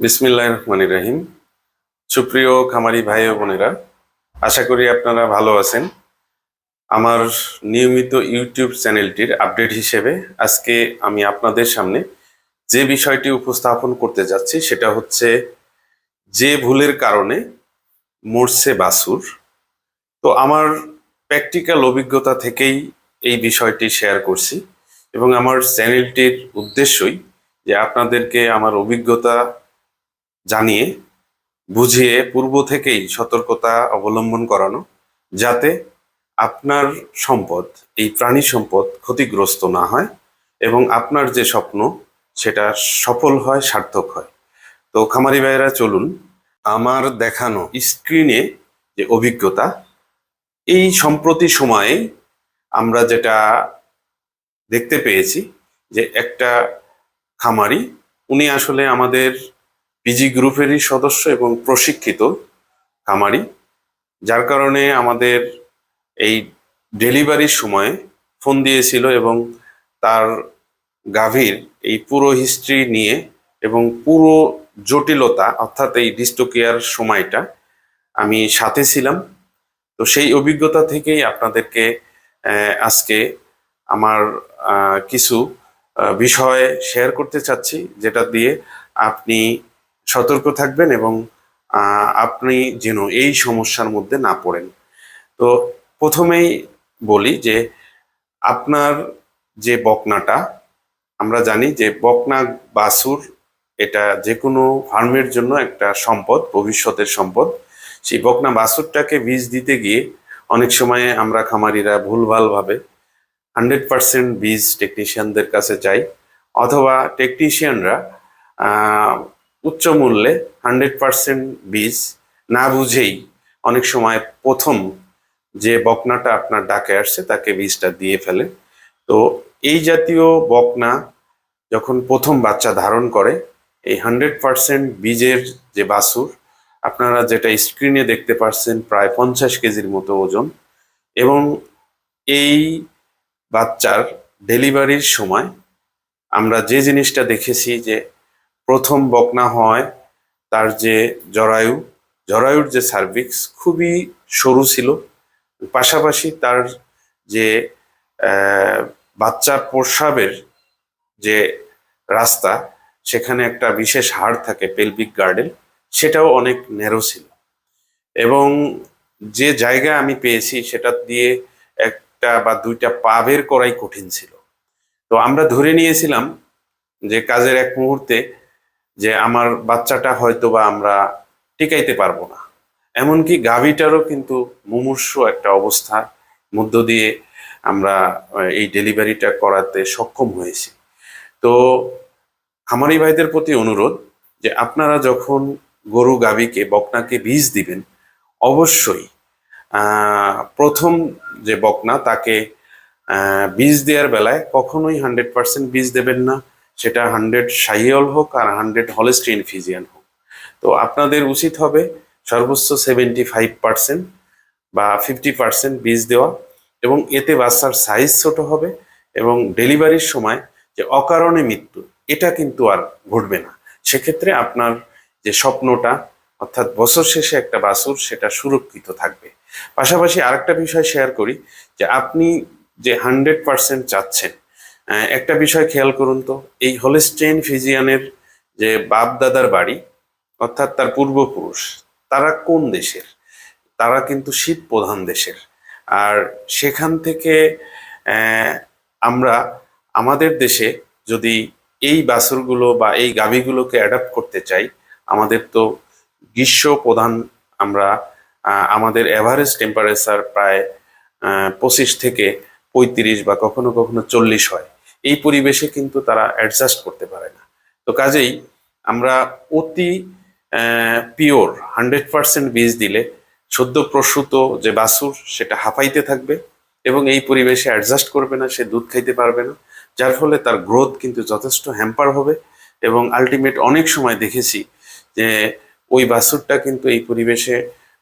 বিসমিল্লাহ রহমান রাহিম সুপ্রিয় খামারি ভাই ও বোনেরা, আশা করি আপনারা ভালো আছেন। আমার নিয়মিত ইউটিউব চ্যানেলটির আপডেট হিসেবে আজকে আমি আপনাদের সামনে যে বিষয়টি উপস্থাপন করতে যাচ্ছি, সেটা হচ্ছে যে ভুলের কারণে মরছে বাসুর তো আমার প্র্যাকটিক্যাল অভিজ্ঞতা থেকেই এই বিষয়টি শেয়ার করছি এবং আমার চ্যানেলটির উদ্দেশ্যই যে আপনাদেরকে আমার অভিজ্ঞতা জানিয়ে, বুঝিয়ে পূর্ব থেকেই সতর্কতা অবলম্বন করানো, যাতে আপনার সম্পদ, এই প্রাণী সম্পদ ক্ষতিগ্রস্ত না হয় এবং আপনার যে স্বপ্ন, সেটা সফল হয়, সার্থক হয়। তো খামারি ভাইয়েরা, চলুন আমার দেখানো স্ক্রিনে যে অভিজ্ঞতা, এই সম্প্রতি সময়ে আমরা যেটা দেখতে পেয়েছি যে একটা খামারি, উনি আসলে আমাদের পিজি গ্রুপেরই সদস্য এবং প্রশিক্ষিত খামারি, যার কারণে আমাদের এই ডেলিভারির সময়ে ফোন দিয়েছিল এবং তার গাভীর এই পুরো হিস্ট্রি নিয়ে এবং পুরো জটিলতা, অর্থাৎ এই ডিস্টোকিয়ার সময়টা আমি সাথে ছিলাম। তো সেই অভিজ্ঞতা থেকেই আপনাদেরকে আজকে আমার কিছু বিষয় শেয়ার করতে চাচ্ছি, যেটা দিয়ে আপনি সতর্ক থাকবেন এবং আপনি যেন এই সমস্যার মধ্যে না পড়েন। তো প্রথমেই বলি যে, আপনার যে বকনাটা, আমরা জানি যে বকনা বাসুর এটা যে কোনো ফার্মের জন্য একটা সম্পদ, ভবিষ্যতের সম্পদ। সেই বকনা বাসুরটাকে বীজ দিতে গিয়ে অনেক সময় আমরা খামারিরা ভুলভালভাবে হান্ড্রেড পার্সেন্ট বীজ টেকনিশিয়ানদের কাছে যাই। অথবা টেকনিশিয়ানরা উচ্চ মূল্যে হান্ড্রেড পার্সেন্ট বীজ না বুঝেই অনেক সময় প্রথম যে বকনাটা আপনার ডাকে আসছে, তাকে বীজটা দিয়ে ফেলে। তো এই জাতীয় বকনা যখন প্রথম বাচ্চা ধারণ করে, এই হান্ড্রেড পার্সেন্ট বীজের যে বাছুর, আপনারা যেটা স্ক্রিনে দেখতে পাচ্ছেন প্রায় পঞ্চাশ কেজির মতো ওজন এবং এই বাচ্চার ডেলিভারির সময় আমরা যে জিনিসটা দেখেছি যে প্রথম বকনা হয় তার যে জরায়ু, জরায়ুর যে সার্ভিক্স খুবই সরু ছিল। পাশাপাশি তার যে বাচ্চা প্রস্রাবের যে রাস্তা, সেখানে একটা বিশেষ হাড় থাকে পেলভিক গার্ডেন সেটাও অনেক ন্যারো ছিল। এবং যে জায়গা আমি পেয়েছি, সেটা দিয়ে একটা বা দুইটা পা বের করাই কঠিন ছিল। তো আমরা ধরে নিয়েছিলাম যে কাজের এক মুহূর্তে যে আমার বাচ্চাটা হয়তো বা আমরা টিকাইতে পারব না। এমনকি গাভীটারও কিন্তু মুমূর্ষ একটা অবস্থার মধ্য দিয়ে আমরা এই ডেলিভারিটা করাতে সক্ষম হয়েছি। তো খামারি ভাইদের প্রতি অনুরোধ যে আপনারা যখন গরু গাভীকে, বকনাকে বীজ দিবেন, অবশ্যই প্রথম যে বকনা তাকে বীজ দেওয়ার বেলায় কখনোই হান্ড্রেড পার্সেন্ট বীজ দেবেন না। সেটা হান্ড্রেড সাহিয়ল হোক আর হান্ড্রেড হলেস্ট্রিন ফিজিয়ান হোক। তো আপনাদের উচিত হবে সর্বোচ্চ সেভেন্টি ফাইভ পার্সেন্ট বা ফিফটি পার্সেন্ট বীজ দেওয়া এবং এতে বাচ্চার সাইজ ছোট হবে এবং ডেলিভারির সময় যে অকারণে মৃত্যু, এটা কিন্তু আর ঘটবে না। সেক্ষেত্রে আপনার যে স্বপ্নটা, অর্থাৎ বছর শেষে একটা বাছুর, সেটা সুরক্ষিত থাকবে। পাশাপাশি আরেকটা বিষয় শেয়ার করি যে আপনি যে হান্ড্রেড পার্সেন্ট চাচ্ছেন একটা বিষয় খেয়াল করুন তো, এই হোলেস্টেইন ফিজিয়ানের যে বাপ দাদার বাড়ি, অর্থাৎ তার পূর্বপুরুষ, তারা কোন দেশের? তারা কিন্তু শীত প্রধান দেশের। আর সেখান থেকে আমরা আমাদের দেশে যদি এই বাছুরগুলো বা এই গাভীগুলোকে অ্যাডাপ্ট করতে চাই, আমাদের তো গ্রীষ্ম প্রধান আমরা আমাদের এভারেজ টেম্পারেচার প্রায় পঁচিশ থেকে পঁয়ত্রিশ বা কখনো কখনো চল্লিশ হয়। এই পরিবেশে কিন্তু তারা অ্যাডজাস্ট করতে পারে না। তো কাজেই আমরা অতি পিওর হান্ড্রেড পার্সেন্ট বীজ দিলে সদ্য প্রসূত যে বাছুর, সেটা হাঁপাইতে থাকবে এবং এই পরিবেশে অ্যাডজাস্ট করবে না, সে দুধ খাইতে পারবে না, যার ফলে তার গ্রোথ কিন্তু যথেষ্ট হ্যাম্পার হবে এবং আলটিমেট অনেক সময় দেখেছি যে ওই বাছুরটা কিন্তু এই পরিবেশে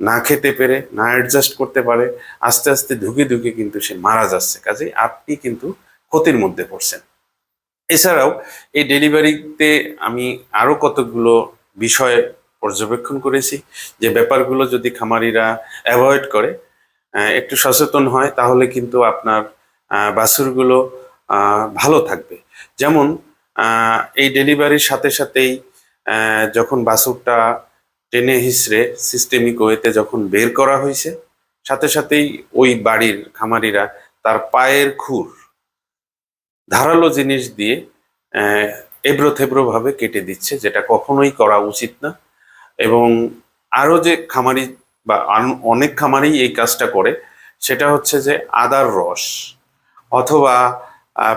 না খেতে পেরে, না অ্যাডজাস্ট করতে পারে, আস্তে আস্তে ধুকে ধুকে কিন্তু সে মারা যাচ্ছে। কাজেই আপনি কিন্তু ক্ষতির মধ্যে পড়ছেন। এছাড়াও এই ডেলিভারিতে আমি আরও কতগুলো বিষয় পর্যবেক্ষণ করেছি, যে ব্যাপারগুলো যদি খামারিরা অ্যাভয়েড করে একটু সচেতন হয়, তাহলে কিন্তু আপনার বাছুরগুলো ভালো থাকবে। যেমন এই ডেলিভারির সাথে সাথেই যখন বাছুরটা টেনে হিসড়ে সিস্টেমিক ওয়েতে যখন বের করা হয়েছে, সাথে সাথেই ওই বাড়ির খামারিরা তার পায়ের খুর ধারালো জিনিস দিয়ে এবড়ো থেবড়ো ভাবে কেটে দিচ্ছে, যেটা কখনোই করা উচিত না। এবং আরও যে খামারি বা অনেক খামারি এই কাজটা করে, সেটা হচ্ছে যে আদার রস অথবা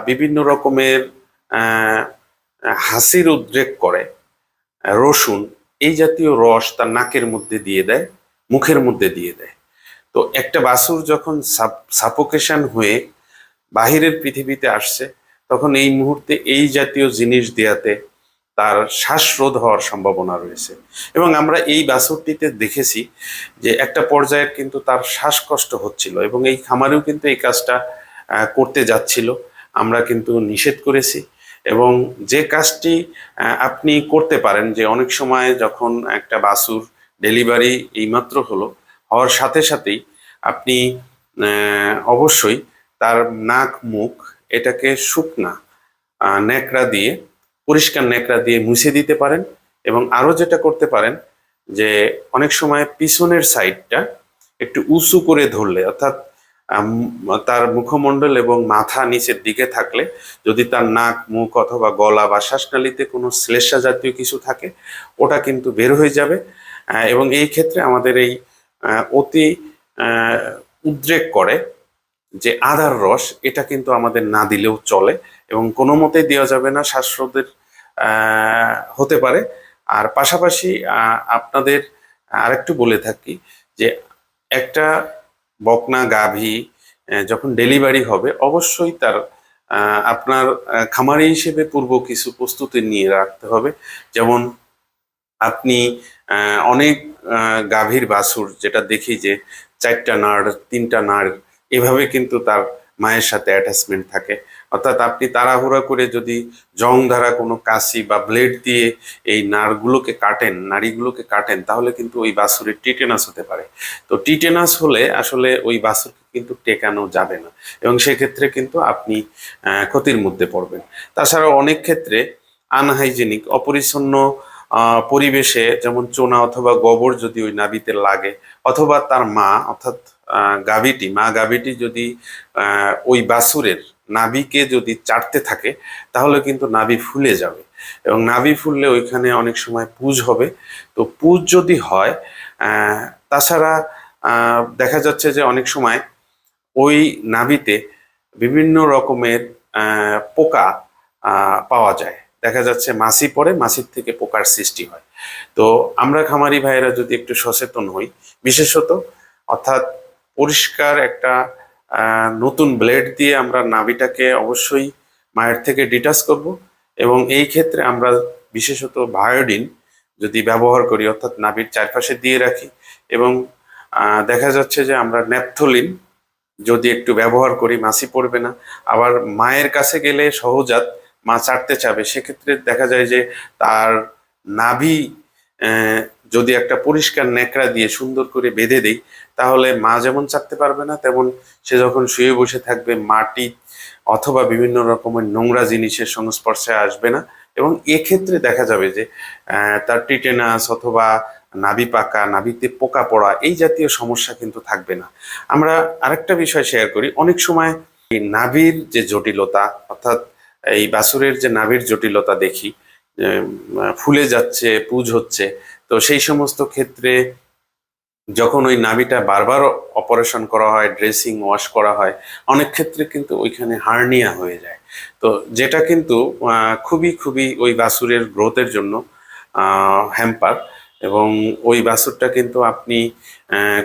বিভিন্ন রকমের হাসির উদ্রেক করে, রসুন, এই জাতীয় রস তার নাকের মধ্যে দিয়ে দেয়, মুখের মধ্যে দিয়ে দেয়। তো একটা বাছুর যখন সাপোকেশন হয়ে বাহিরের পৃথিবীতে আসছে তখন এই মুহূর্তে এই জাতীয় জিনিস দেয়াতে তার শ্বাসরোধ হওয়ার সম্ভাবনা রয়েছে। এবং আমরা এই বাছুরটিতে দেখেছি যে একটা পর্যায়ে কিন্তু তার শ্বাসকষ্ট হচ্ছিল এবং এই খামারেও কিন্তু এই কাজটা করতে যাচ্ছিল। আমরা কিন্তু নিষেধ করেছি এবং যে কাজটি আপনি করতে পারেন যে অনেক সময় যখন একটা বাছুর ডেলিভারি এইমাত্র হলো, হওয়ার সাথে সাথেই আপনি অবশ্যই তার নাক, মুখ এটাকে শুকনা ন্যাকড়া দিয়ে, পরিষ্কার ন্যাকড়া দিয়ে মুছে দিতে পারেন এবং আরও যেটা করতে পারেন যে অনেক সময় পিছনের সাইডটা একটু উঁচু করে ধরলে, অর্থাৎ তার মুখমণ্ডল এবং মাথা নিচের দিকে থাকলে যদি তার নাক, মুখ অথবা গলা বা শ্বাসনালীতে কোনো শ্লেষা জাতীয় কিছু থাকে, ওটা কিন্তু বের হয়ে যাবে। এবং এই ক্ষেত্রে আমাদের এই অতি উদ্রেক করে যে আদার রস, এটা কিন্তু আমাদের না দিলেও চলে এবং কোনো মতেই দেওয়া যাবে না শ্বাসরোধের হতে পারে। আর পাশাপাশি আপনাদের আরেকটু বলে থাকি যে একটা বকনা গাভী যখন ডেলিভারি হবে, অবশ্যই তার আপনার খামারি হিসেবে পূর্ব কিছু প্রস্তুতি নিয়ে রাখতে হবে। যেমন আপনি অনেক গাভীর বাছুর, যেটা দেখি যে চারটা নাড়, তিনটা নাড় এভাবে কিন্তু তার মায়ের সাথে অ্যাটাচমেন্ট থাকে। অর্থাৎ আপনি তাড়াহুড়া করে যদি জং ধারা কোনো কাশি বা ব্লেড দিয়ে এই নাড়গুলোকে কাটেন, নাড়িগুলোকে কাটেন, তাহলে কিন্তু ওই বাসুরের টিটেনাস হতে পারে। তো টিটেনাস হলে আসলে ওই বাসুরকে কিন্তু টেকানো যাবে না এবং সেক্ষেত্রে কিন্তু আপনি ক্ষতির মধ্যে পড়বেন। তাছাড়াও অনেক ক্ষেত্রে আনহাইজেনিক অপরিচ্ছন্ন পরিবেশে যেমন চোনা অথবা গোবর যদি ওই নাবিতে লাগে, অথবা তার মা, অর্থাৎ গাভীটি, মা গাভীটি যদি ওই বাছুরের নাভিকে যদি চাটতে থাকে, তাহলে কিন্তু নাভি ফুলে যাবে। এবং নাভি ফুললে ওইখানে অনেক সময় পুজ হবে। তো পুজ যদি হয় তাছাড়া দেখা যাচ্ছে যে অনেক সময় ওই নাভিতে বিভিন্ন রকমের পোকা পাওয়া যায়। দেখা যাচ্ছে মাছি পড়ে মাছির থেকে পোকার সৃষ্টি হয়। তো আমরা খামারি ভাইয়েরা যদি একটু সচেতন হই, বিশেষত অর্থাৎ পরিষ্কার একটা নতুন ব্লেড দিয়ে আমরা নাভিটাকে অবশ্যই মায়ের থেকে ডিটাচ করব এবং এই ক্ষেত্রে আমরা বিশেষত ভায়োডিন যদি ব্যবহার করি, অর্থাৎ নাভির চারপাশে দিয়ে রাখি এবং দেখা যাচ্ছে যে আমরা ন্যাপথলিন যদি একটু ব্যবহার করি, মাছি পড়বে না। আবার মায়ের কাছে গেলে সহজাত মা চাটতে চাবে। সেক্ষেত্রে দেখা যায় যে তার নাভি যদি একটা পরিষ্কার ন্যাকড়া দিয়ে সুন্দর করে বেঁধে দেই, তাহলে মা যেমন চাটতে পারবে না, তেমন সে যখন শুয়ে বসে থাকবে, মাটি অথবা বিভিন্ন রকমের নোংরা জিনিসের সংস্পর্শে আসবে না। এবং এক্ষেত্রে দেখা যাবে যে তার টিটেনাস অথবা নাভি পাকা, নাভিতে পোকা পড়া এই জাতীয় সমস্যা কিন্তু থাকবে না। আমরা আরেকটা বিষয় শেয়ার করি, অনেক সময় এই নাভির যে জটিলতা, অর্থাৎ এই বাছুরের যে নাভির জটিলতা দেখি ফুলে যাচ্ছে, পুজ হচ্ছে তো সেই সমস্ত ক্ষেত্রে যখন ওই নাভিটা বারবার অপারেশন করা হয়, ড্রেসিং, ওয়াশ করা হয়, অনেক ক্ষেত্রে কিন্তু ওইখানে হার্নিয়া হয়ে যায়। তো যেটা কিন্তু খুবই খুবই ওই বাসুরের গ্রোথের জন্য হ্যাম্পার এবং ওই বাসুরটা কিন্তু আপনি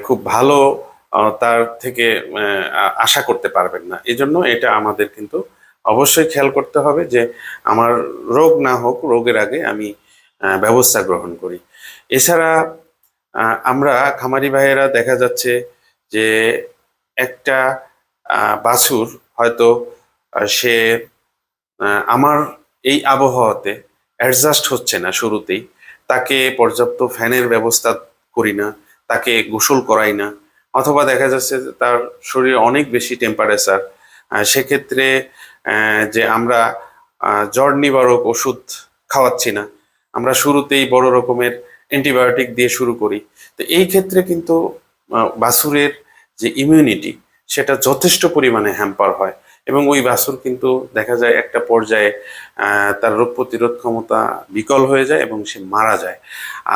খুব ভালো তার থেকে আশা করতে পারবেন না। এজন্য এটা আমাদের কিন্তু অবশ্যই খেয়াল করতে হবে যে আমার রোগ না হোক, রোগের আগে আমি ব্যবস্থা গ্রহণ করি। এছাড়া আমরা খামারি ভাইয়েরা দেখা যাচ্ছে যে একটা বাছুর হয়তো সে আমার এই আবহাওয়াতে অ্যাডজাস্ট হচ্ছে না শুরুতেই। তাকে পর্যাপ্ত ফ্যানের ব্যবস্থা করি না, তাকে গোসল করাই না, অথবা দেখা যাচ্ছে তার শরীরে অনেক বেশি টেম্পারেচার সেক্ষেত্রে যে আমরা জ্বর নিবারক ওষুধ খাওয়াচ্ছি না। আমরা শুরুতেই বড় রকমের অ্যান্টিবায়োটিক দিয়ে শুরু করি। তো এই ক্ষেত্রে কিন্তু আহ, বাছুরের যে ইমিউনিটি সেটা যথেষ্ট পরিমাণে হ্যাম্পার হয় এবং ওই বাছুর কিন্তু দেখা যায় একটা পর্যায়ে তার রোগ প্রতিরোধ ক্ষমতা বিকল হয়ে যায় এবং সে মারা যায়।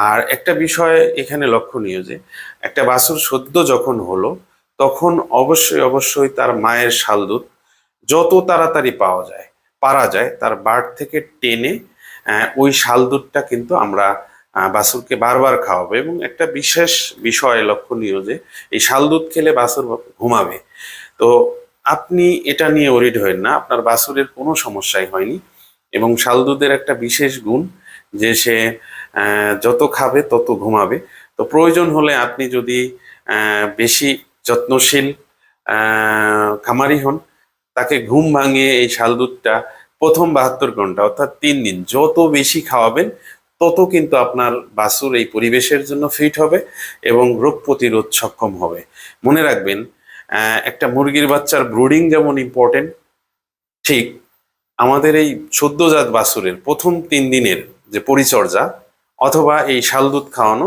আর একটা বিষয় এখানে লক্ষণীয় যে একটা বাছুর সদ্য যখন হলো তখন অবশ্যই অবশ্যই তার মায়ের শাল দুধ যত তাড়াতাড়ি পাওয়া যায় পারা যায় তার বাট থেকে টেনে ওই শাল দুধটা কিন্তু আমরা বাছুরকে বারবার খাওয়াবে এবং একটা বিশেষ বিষয় লক্ষণীয় যে এই শাল দুধ খেলে বাছুর ঘুমাবে। তো আপনি এটা নিয়ে ওরিড হবেন না, আপনার বাছুরের কোনো সমস্যাই হয়নি এবং শাল দুধের একটা বিশেষ গুণ যে সে যত খাবে তত ঘুমাবে। তো প্রয়োজন হলে আপনি যদি বেশি যত্নশীল খামারি হন, তাকে ঘুম ভাঙিয়ে এই শাল দুধটা প্রথম বাহাত্তর ঘণ্টা অর্থাৎ তিন দিন যত বেশি খাওয়াবেন তত কিন্তু আপনার বাসুর এই পরিবেশের জন্য ফিট হবে এবং রোগ প্রতিরোধ সক্ষম হবে। মনে রাখবেন একটা মুরগির বাচ্চার ব্রুডিং যেমন ইম্পর্টেন্ট ঠিক আমাদের এই সদ্যজাত বাসুরের প্রথম তিন দিনের যে পরিচর্যা অথবা এই শাল দুধ খাওয়ানো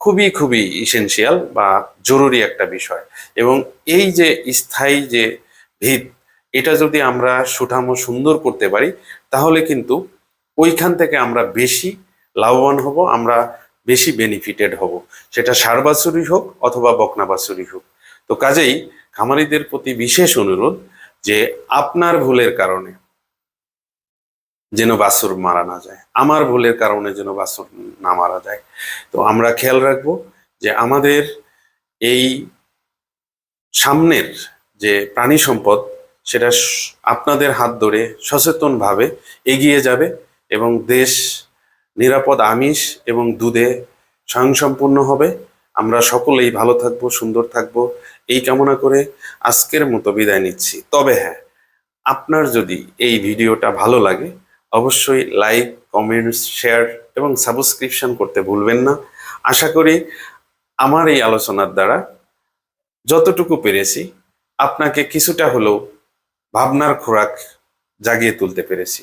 খুবই খুবই ইসেনশিয়াল বা জরুরি একটা বিষয়। এবং এই যে স্থায়ী যে ভিত, এটা যদি আমরা সুঠামো সুন্দর করতে পারি, তাহলে কিন্তু ওইখান থেকে আমরা বেশি লাভবান হব, আমরা বেশি বেনিফিটেড হব। সেটা সার বাছুরি হোক অথবা বকনা বাছুরি হোক। তো কাজেই খামারিদের প্রতি বিশেষ অনুরোধ যে আপনার ভুলের কারণে যেন বাছুর মারা না যায়, আমার ভুলের কারণে যেন বাছুর না মারা যায়। তো আমরা খেয়াল রাখব যে আমাদের এই সামনের যে প্রাণী সম্পদ, সেটা আপনাদের হাত ধরে সচেতনভাবে এগিয়ে যাবে এবং দেশ নিরাপদ আমিষ এবং দুধে স্বয়ংসম্পূর্ণ হবে। আমরা সকলেই ভালো থাকব, সুন্দর থাকব। এই কামনা করে আজকের মতো বিদায় নিচ্ছি। তবে হ্যাঁ আপনার যদি এই ভিডিওটা ভালো লাগে, অবশ্যই লাইক কমেন্টস শেয়ার এবং সাবস্ক্রিপশন করতে ভুলবেন না। আশা করি আমার এই আলোচনার দ্বারা যতটুকু পেরেছি, আপনাকে কিছুটা হলেও ভাবনার খোরাক জাগিয়ে তুলতে পেরেছি।